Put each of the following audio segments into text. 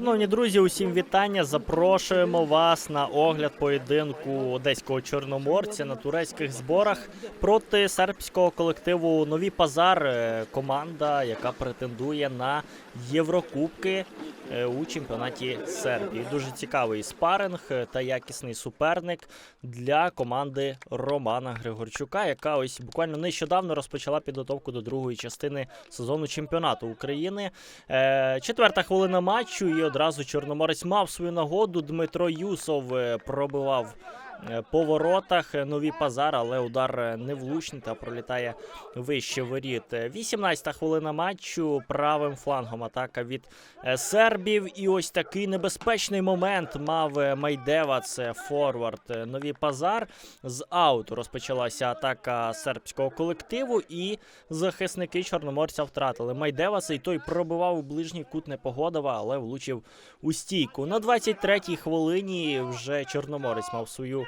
Шановні друзі, усім вітання. Запрошуємо вас на огляд поєдинку одеського чорноморця на турецьких зборах проти сербського колективу Нові Пазар. Е, Команда, яка претендує на Єврокубки у чемпіонаті Сербії. Дуже цікавий спаринг е, та якісний суперник для команди Романа Григорчука, яка ось буквально нещодавно розпочала підготовку до другої частини сезону чемпіонату України. Е, Четверта хвилина матчу, і одразу Чорноморець мав свою нагоду. Дмитро Юсов е, пробивав. Е, По воротах е, нові пазар, але удар е, невлучний та пролітає вище воріт. Е, 18-та хвилина матчу правим флангом атака від сербів. І ось такий небезпечний момент мав Майдева. Це форвард нові пазар. З ауту розпочалася атака сербського колективу, і захисники чорноморця втратили. Майдева цей той пробивав у ближній кут Непогодова, але влучив у стійку. На 23-й хвилині вже Чорноморець мав свою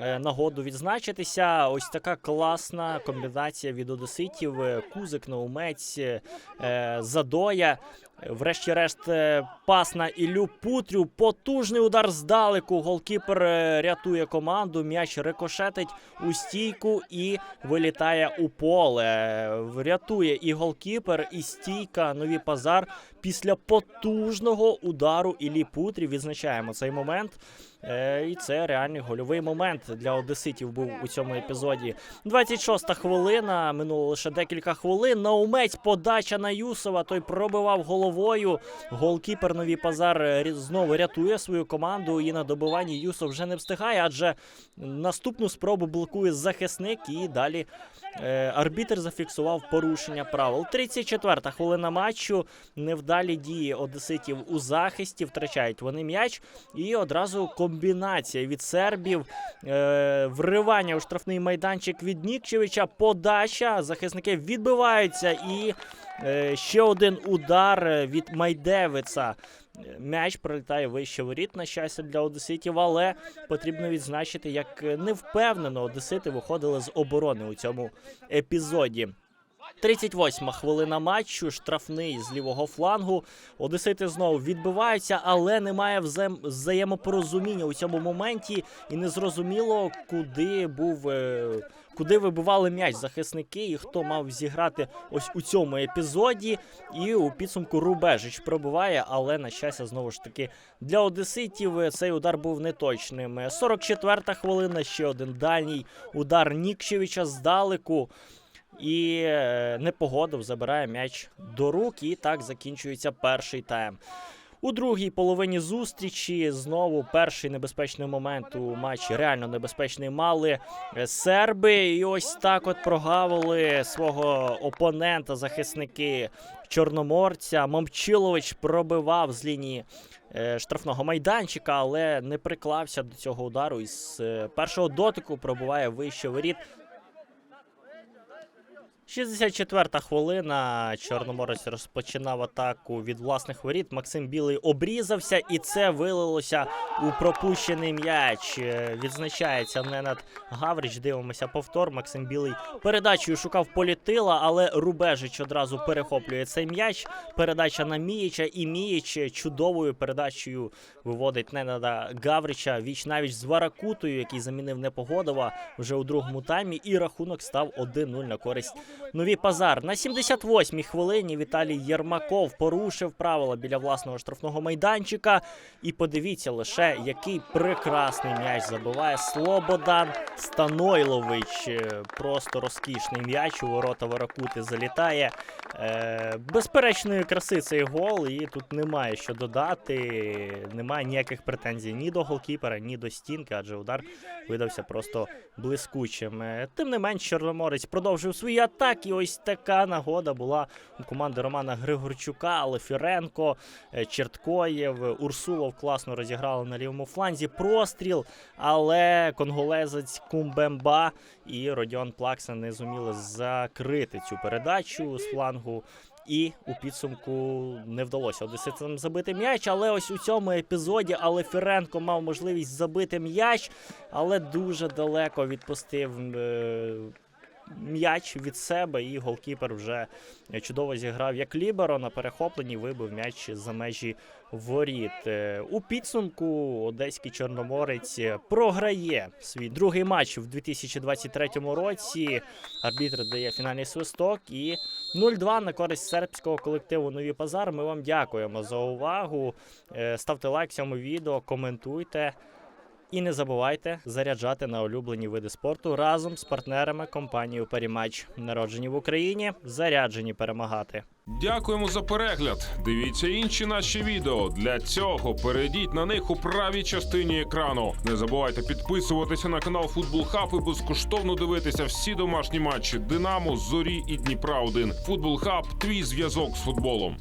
нагоду відзначитися. Ось така класна комбінація від одеситів. Е, Кузик, Наумець, е, Задоя. Врешті-решт, е, пас на Іллю Путрю. Потужний удар здалеку. Голкіпер е, рятує команду. М'яч рикошетить у стійку і вилітає у поле. Е, Рятує і голкіпер, і стійка. Нові пазар після потужного удару Іллі Путрі. Відзначаємо цей момент. Е, І це реальний гольовий момент для одеситів був у цьому епізоді. 26-та хвилина. Минуло лише декілька хвилин. Наумець подача на Юсова. Той пробивав головою. Голкіпер нові пазар знову рятує свою команду. І на добиванні Юсов вже не встигає, адже наступну спробу блокує захисник. І далі е, арбітр зафіксував порушення правил. 34-та хвилина матчу. Невдалі дії одеситів у захисті. Втрачають вони м'яч. І одразу комбінація від сербів. Е, вривання у штрафний майданчик від Нікчевича. Подача. Захисники відбиваються. І е, ще один удар е, від Майдевица. Е, М'яч пролітає вище воріт, на щастя, для одеситів, але потрібно відзначити, як невпевнено одесити виходили з оборони у цьому епізоді. 38 хвилина матчу, штрафний з лівого флангу. Одесити знову відбиваються, але немає взаєм- взаємопорозуміння у цьому моменті, і незрозуміло, куди був. е, Куди вибивали м'яч захисники, і хто мав зіграти ось у цьому епізоді. І у підсумку Рубежич пробиває, але на щастя, знову ж таки, для одеситів е, цей удар був неточним. Е, 44-та хвилина, ще один дальній удар Нікчевича здалеку. І е, Непогодов забирає м'яч до рук, і так закінчується перший тайм. У другій половині зустрічі знову перший небезпечний момент у матчі. Реально небезпечний мали е, серби. І ось так от прогавили свого опонента, захисники Чорноморця. Момчилович пробивав з лінії е, штрафного майданчика, але не приклався до цього удару. І з першого дотику пробиває вище воріт. 64-та хвилина. Чорноморець розпочинав атаку від власних воріт. Максим Білий обрізався, і це вилилося у пропущений м'яч. Е, Відзначається Ненад Гаврич. Дивимося повтор. Максим Білий передачею шукав політила, але Рубежич одразу перехоплює цей м'яч. Передача на Мієча, і Мієч чудовою передачею виводить Ненада Гаврича. Віч навіть з Варакутою, який замінив Непогодова вже у другому таймі. І рахунок став 1-0 на користь Нові Пазар. На 78-й хвилині Віталій Єрмаков порушив правила біля власного штрафного майданчика. І подивіться лише, який прекрасний м'яч забиває Слободан Станойлович. Е, Просто розкішний м'яч у ворота Варакути залітає. Е, безперечної краси цей гол, і тут немає що додати. Немає ніяких претензій ні до голкіпера, ні до стінки, адже удар видався просто блискучим. Е, Тим не менш, Чорноморець продовжив свої атаки. Ось така нагода була у команди Романа Григорчука, але Фіренко, е, Черткоєв, Урсулов класно розіграли на лівому фланзі. Простріл, але конголезець Кумбемба і Родіон Плакса не зуміли закрити цю передачу з флангу. І у підсумку не вдалося одеситам забити м'яч. Але ось у цьому епізоді Алефіренко мав можливість забити м'яч, але дуже далеко відпустив е, м'яч від себе, і голкіпер вже чудово зіграв як ліберо на перехопленні, вибив м'яч за межі воріт. Е, У підсумку одеський чорноморець програє свій другий матч в 2023 році. Арбітр дає фінальний свисток і 0-2 на користь сербського колективу Нові Пазар. Ми вам дякуємо за увагу. Е, Ставте лайк цьому відео, коментуйте. І не забувайте заряджати на улюблені види спорту разом з партнерами компанії Паріматч. Народжені в Україні, заряджені перемагати. Дякуємо за перегляд. Дивіться інші наші відео. Для цього перейдіть на них у правій частині екрану. Не забувайте підписуватися на канал Футбол Хаб і безкоштовно дивитися всі домашні матчі Динамо, Зорі і Дніпра 1 Футбол Хаб твій зв'язок з футболом.